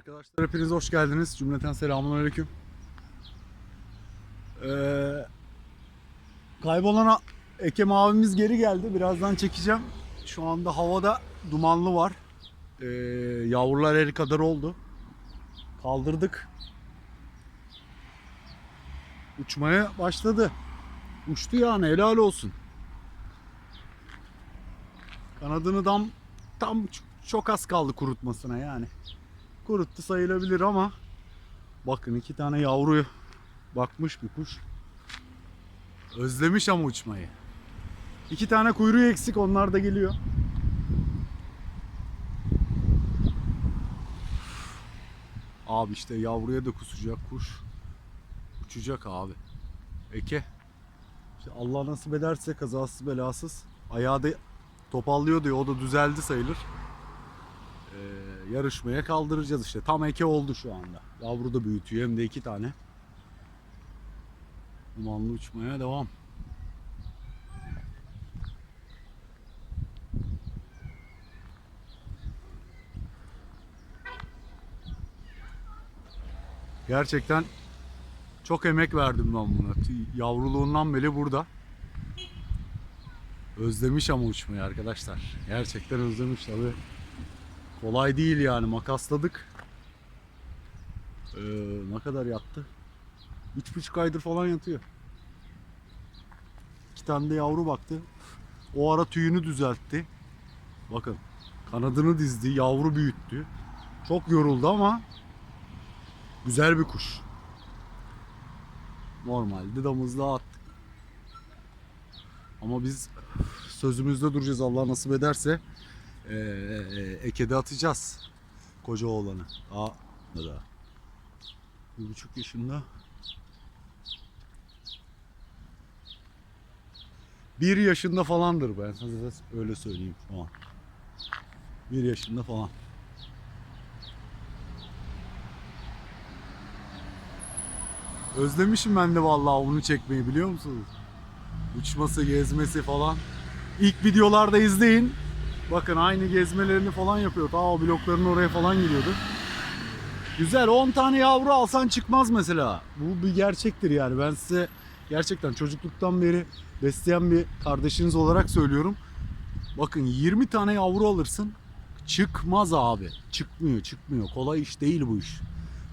Arkadaşlar hepiniz hoş geldiniz. Cümleten selamünaleyküm. Ee, kaybolan Ekem abimiz geri geldi. Birazdan çekeceğim. Şu anda havada dumanlı var. Ee, yavrular el kadar oldu. Kaldırdık. Uçmaya başladı. Uçtu yani helal olsun. Kanadını tam tam çok az kaldı kurutmasına yani kuruttu sayılabilir ama bakın iki tane yavruyu bakmış bir kuş. Özlemiş ama uçmayı. İki tane kuyruğu eksik onlar da geliyor. Abi işte yavruya da kusacak kuş. Uçacak abi. Eke. İşte Allah nasip ederse kazasız belasız. Ayağı da topallıyor diyor. O da düzeldi sayılır. Ee, yarışmaya kaldıracağız işte. Tam eke oldu şu anda. Yavru da büyütüyor hem de iki tane. Dumanlı uçmaya devam. Gerçekten çok emek verdim ben buna. Yavruluğundan beri burada. Özlemiş ama uçmayı arkadaşlar. Gerçekten özlemiş tabii. Kolay değil yani makasladık. Ee, ne kadar yattı? Üç buçuk aydır falan yatıyor. İki tane de yavru baktı. O ara tüyünü düzeltti. Bakın kanadını dizdi, yavru büyüttü. Çok yoruldu ama güzel bir kuş. Normalde damızlığa attık. Ama biz sözümüzde duracağız Allah nasip ederse. Ee, ekede atacağız koca oğlanı. Aa, da. Bir buçuk yaşında. Bir yaşında falandır ben size öyle söyleyeyim şu an. Bir yaşında falan. Özlemişim ben de vallahi onu çekmeyi biliyor musunuz? Uçması, gezmesi falan. İlk videolarda izleyin. Bakın aynı gezmelerini falan yapıyor. Ta o blokların oraya falan gidiyordu. Güzel 10 tane yavru alsan çıkmaz mesela. Bu bir gerçektir yani. Ben size gerçekten çocukluktan beri besleyen bir kardeşiniz olarak söylüyorum. Bakın 20 tane yavru alırsın. Çıkmaz abi. Çıkmıyor, çıkmıyor. Kolay iş değil bu iş.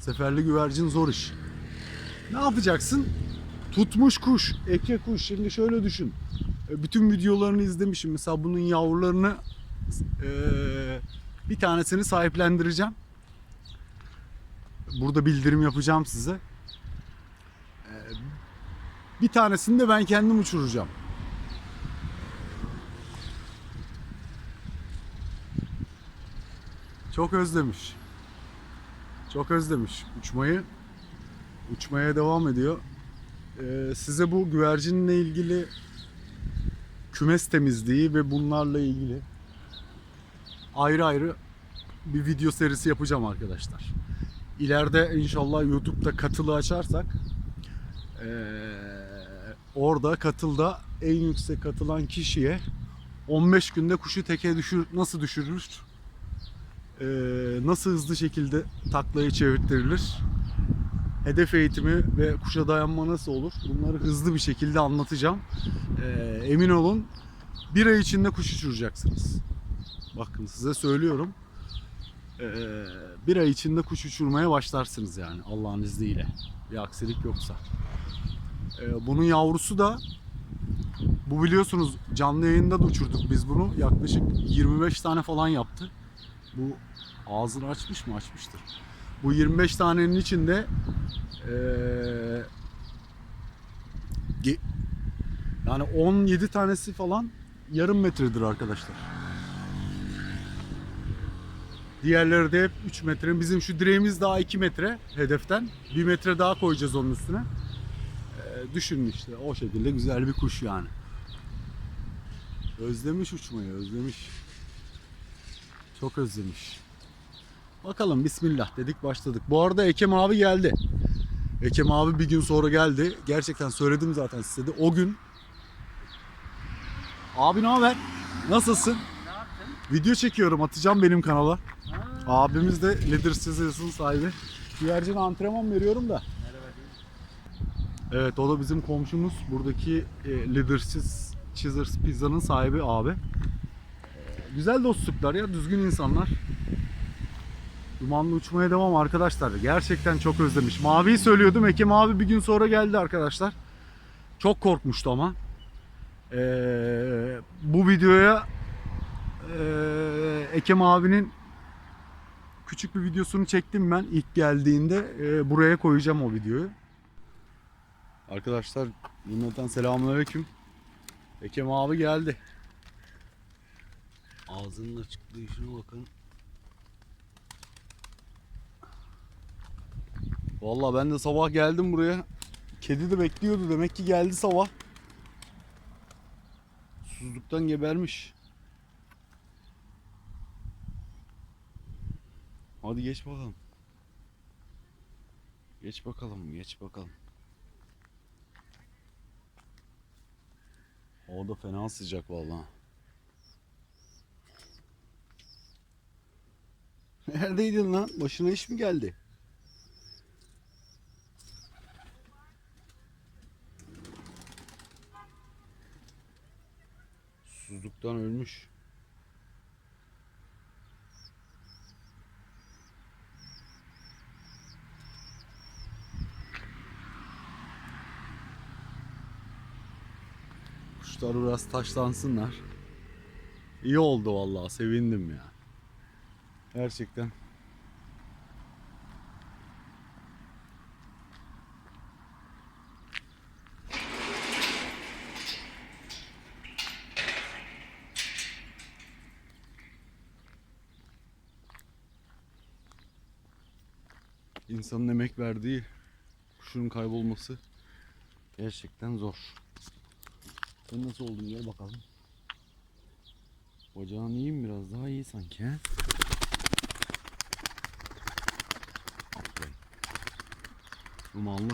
Seferli güvercin zor iş. Ne yapacaksın? Tutmuş kuş, eke kuş. Şimdi şöyle düşün. E, Bütün videolarını izlemişim. Mesela bunun yavrularını eee, bir tanesini sahiplendireceğim. Burada bildirim yapacağım size. Eee, Bir tanesini de ben kendim uçuracağım. Çok özlemiş. Çok özlemiş uçmayı. Uçmaya devam ediyor. Ee, size bu güvercinle ilgili kümes temizliği ve bunlarla ilgili ayrı ayrı bir video serisi yapacağım arkadaşlar. İleride inşallah YouTube'da katılı açarsak ee, orada katılda en yüksek katılan kişiye 15 günde kuşu teke düşür nasıl düşürülür? Ee, nasıl hızlı şekilde taklayı çevirtirilir? hedef eğitimi ve kuşa dayanma nasıl olur? Bunları hızlı bir şekilde anlatacağım. Ee, emin olun bir ay içinde kuş uçuracaksınız. Bakın size söylüyorum. Ee, bir ay içinde kuş uçurmaya başlarsınız yani Allah'ın izniyle. Bir aksilik yoksa. Ee, bunun yavrusu da bu biliyorsunuz canlı yayında da uçurduk biz bunu. Yaklaşık 25 tane falan yaptı. Bu ağzını açmış mı? Açmıştır. Bu 25 tanenin içinde ge- yani 17 tanesi falan yarım metredir arkadaşlar. Diğerleri de hep 3 metre. Bizim şu direğimiz daha 2 metre hedeften. 1 metre daha koyacağız onun üstüne. Eee düşünün işte o şekilde güzel bir kuş yani. Özlemiş uçmayı, özlemiş. Çok özlemiş. Bakalım bismillah dedik başladık. Bu arada Ekem abi geldi. Ekem abi bir gün sonra geldi. Gerçekten söyledim zaten size de. O gün Abi ne haber? Nasılsın? Ne yaptın? Video çekiyorum atacağım benim kanala. Abimiz de Leader Scissors'ın sahibi. Güvercin antrenman veriyorum da. Evet o da bizim komşumuz. Buradaki e, Leader Scis- Scissors Pizza'nın sahibi abi. E, güzel dostluklar ya, düzgün insanlar. Dumanlı uçmaya devam arkadaşlar. Gerçekten çok özlemiş. Mavi'yi söylüyordum. Ekim abi bir gün sonra geldi arkadaşlar. Çok korkmuştu ama. Ee, bu videoya ee, Ekem abinin küçük bir videosunu çektim ben ilk geldiğinde. Ee, buraya koyacağım o videoyu. Arkadaşlar cümleten selamünaleyküm. Ekem abi geldi. Ağzının açıklığı şuna bakın. Vallahi ben de sabah geldim buraya. Kedi de bekliyordu demek ki geldi sabah. Susuzluktan gebermiş. Hadi geç bakalım. Geç bakalım, geç bakalım. O da fena sıcak vallahi. Neredeydin lan? Başına iş mi geldi? Susuzluktan ölmüş. Kuşlar biraz taşlansınlar. İyi oldu vallahi sevindim ya. Gerçekten. İnsanın emek verdiği kuşun kaybolması gerçekten zor. Sen nasıl oldun gel bakalım. Bacağın iyi mi biraz daha iyi sanki he? Dumanlı.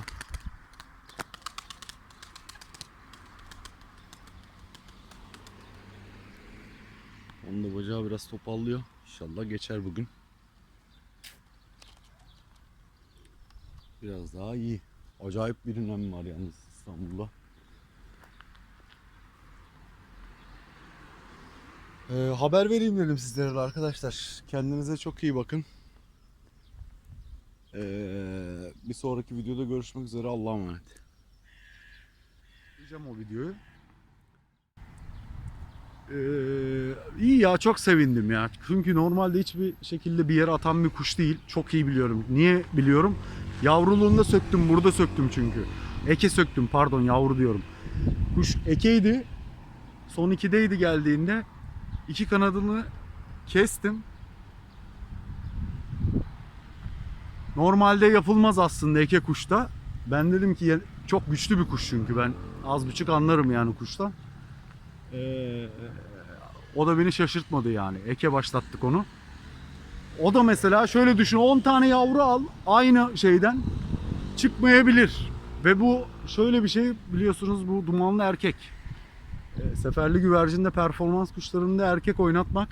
Onun da bacağı biraz topallıyor. İnşallah geçer bugün. Biraz daha iyi. Acayip bir nem var yalnız İstanbul'da. Ee, haber vereyim dedim sizlere arkadaşlar. Kendinize çok iyi bakın. Ee, bir sonraki videoda görüşmek üzere. Allah'a emanet. Diyeceğim o videoyu. Ee, iyi ya çok sevindim ya. Çünkü normalde hiçbir şekilde bir yere atan bir kuş değil. Çok iyi biliyorum. Niye biliyorum? Yavruluğunda söktüm. Burada söktüm çünkü. Eke söktüm pardon yavru diyorum. Kuş ekeydi. Son ikideydi geldiğinde. İki kanadını kestim. Normalde yapılmaz aslında eke kuşta. Ben dedim ki çok güçlü bir kuş çünkü ben az buçuk anlarım yani kuştan. Ee, o da beni şaşırtmadı yani. Eke başlattık onu. O da mesela şöyle düşün 10 tane yavru al aynı şeyden çıkmayabilir. Ve bu şöyle bir şey biliyorsunuz bu dumanlı erkek. E, Seferli güvercinde performans kuşlarında erkek oynatmak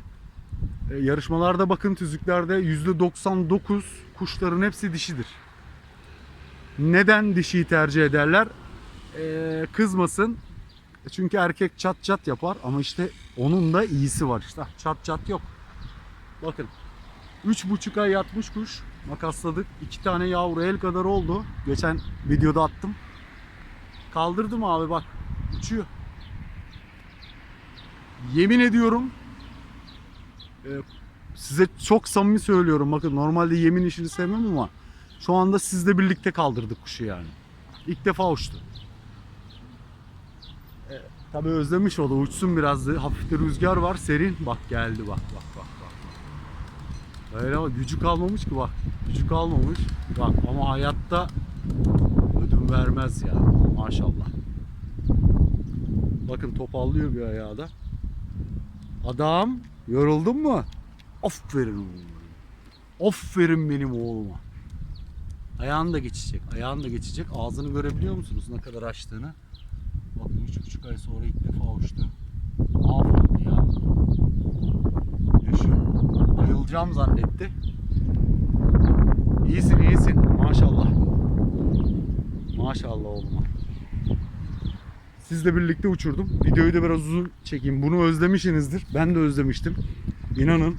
e, yarışmalarda bakın tüzüklerde %99 kuşların hepsi dişidir. Neden dişiyi tercih ederler? E, kızmasın. Çünkü erkek çat çat yapar ama işte onun da iyisi var işte. Çat çat yok. Bakın. Üç buçuk ay yatmış kuş. Makasladık. iki tane yavru el kadar oldu. Geçen videoda attım. Kaldırdım abi bak. Uçuyor. Yemin ediyorum e, size çok samimi söylüyorum. Bakın normalde yemin işini sevmem ama şu anda sizle birlikte kaldırdık kuşu yani. İlk defa uçtu. E, tabii özlemiş o da uçsun biraz. Hafif de rüzgar var serin. Bak geldi bak bak bak bak. Öyle ama gücü kalmamış ki bak. Gücü kalmamış. Bak ama hayatta ödün vermez ya. Maşallah. Bakın topallıyor bir ayağı da. Adam yoruldun mu? Aferin oğlum. Aferin benim oğluma. Ayağını da geçecek. Ayağını da geçecek. Ağzını görebiliyor musunuz ne kadar açtığını? Bakın üç buçuk ay sonra ilk defa uçtu. Mahvoldu ya. Yaşıyor. Bayılacağım zannetti. İyisin iyisin maşallah. Maşallah oğluma. Sizle birlikte uçurdum. Videoyu da biraz uzun çekeyim. Bunu özlemişsinizdir. Ben de özlemiştim. İnanın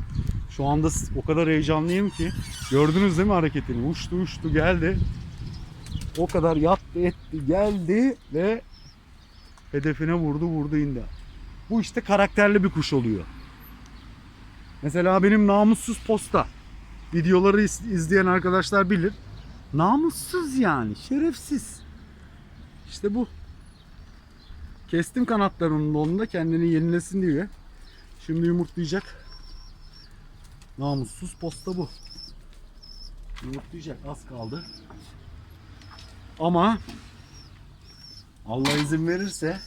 şu anda o kadar heyecanlıyım ki. Gördünüz değil mi hareketini? Uçtu uçtu geldi. O kadar yattı etti geldi ve hedefine vurdu vurdu indi. Bu işte karakterli bir kuş oluyor. Mesela benim namussuz posta videoları iz- izleyen arkadaşlar bilir. Namussuz yani, şerefsiz. İşte bu. Kestim kanatlarının onu da kendini yenilesin diye. Şimdi yumurtlayacak. Namussuz posta bu. Yumurtlayacak az kaldı. Ama Allah izin verirse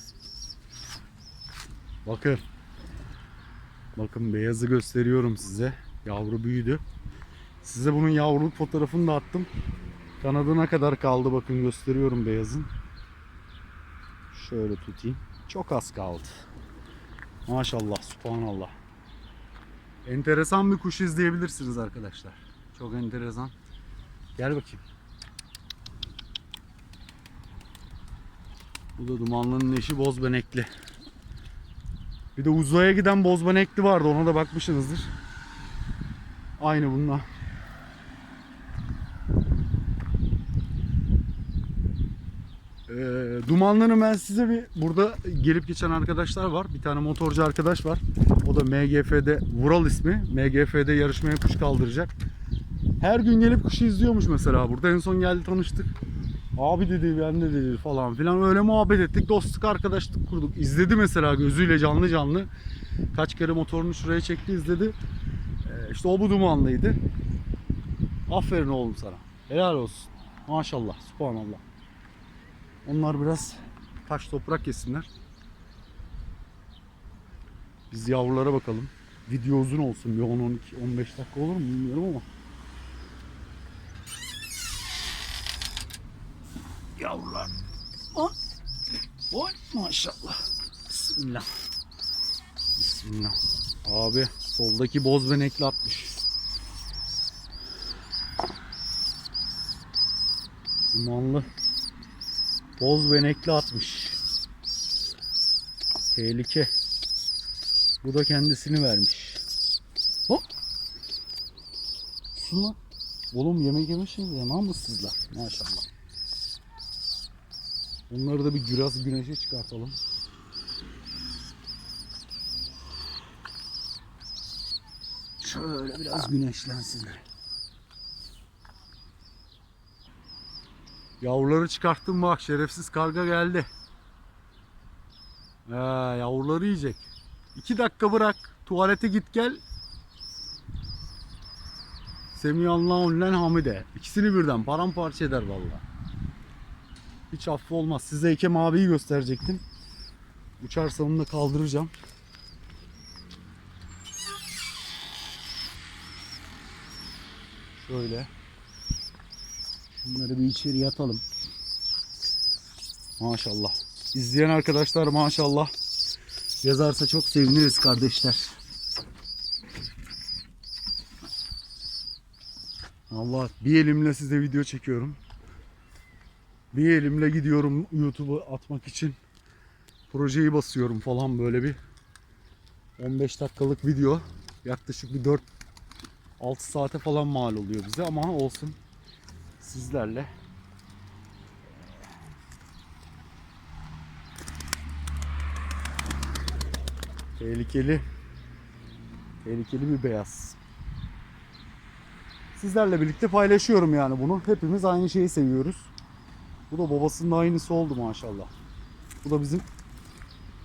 bakın bakın beyazı gösteriyorum size. Yavru büyüdü. Size bunun yavruluk fotoğrafını da attım. Kanadına kadar kaldı bakın gösteriyorum beyazın. Şöyle tutayım. Çok az kaldı. Maşallah, subhanallah. Enteresan bir kuş izleyebilirsiniz arkadaşlar. Çok enteresan. Gel bakayım. Bu da dumanlının eşi bozbenekli. Bir de uzaya giden bozbenekli vardı ona da bakmışsınızdır. Aynı bununla. Ee, dumanlarını ben size bir burada gelip geçen arkadaşlar var. Bir tane motorcu arkadaş var. O da MGF'de Vural ismi. MGF'de yarışmaya kuş kaldıracak. Her gün gelip kuşu izliyormuş mesela burada. En son geldi tanıştık. Abi dedi ben de dedi falan filan öyle muhabbet ettik. Dostluk arkadaşlık kurduk. İzledi mesela gözüyle canlı canlı. Kaç kere motorunu şuraya çekti izledi. Ee, işte o bu dumanlıydı. Aferin oğlum sana. Helal olsun. Maşallah. Subhanallah. Onlar biraz taş toprak yesinler. Biz yavrulara bakalım. Video uzun olsun. Bir 10 12 15 dakika olur mu bilmiyorum ama. Yavrular. Oy. Oy maşallah. Bismillah. Bismillah. Abi soldaki boz benekli atmış. Dumanlı. Boz benekli atmış. Tehlike. Bu da kendisini vermiş. Hop. Şuna. Oğlum yemek yemişsiniz mi sizler? Maşallah. Onları da bir biraz güneşe çıkartalım. Şöyle biraz güneşlensinler. Yavruları çıkarttım bak şerefsiz karga geldi. He, yavruları yiyecek. İki dakika bırak. Tuvalete git gel. Semihallah ulen hamide. İkisini birden paramparça eder vallahi. Hiç affı olmaz. Size Eke maviyi gösterecektim. Uçarsa onu da kaldıracağım. Şöyle. Bunları bir içeriye atalım. Maşallah. İzleyen arkadaşlar maşallah. Yazarsa çok seviniriz kardeşler. Allah bir elimle size video çekiyorum. Bir elimle gidiyorum YouTube'a atmak için. Projeyi basıyorum falan böyle bir 15 dakikalık video. Yaklaşık bir 4 6 saate falan mal oluyor bize ama olsun sizlerle tehlikeli tehlikeli bir beyaz. Sizlerle birlikte paylaşıyorum yani bunu. Hepimiz aynı şeyi seviyoruz. Bu da babasının aynısı oldu maşallah. Bu da bizim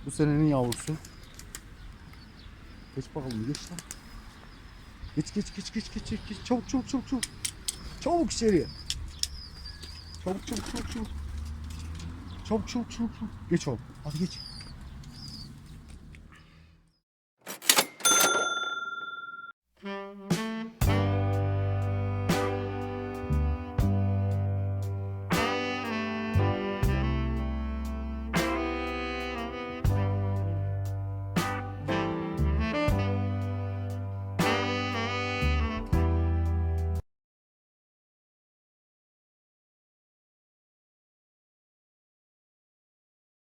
bu senenin yavrusu. Geç bakalım geç lan. Geç geç geç geç geç geç. Çabuk çabuk çabuk çabuk. Çabuk içeriye. Çabuk çabuk çabuk çabuk. Çabuk çabuk çabuk çabuk. Geç oğlum. Hadi geç.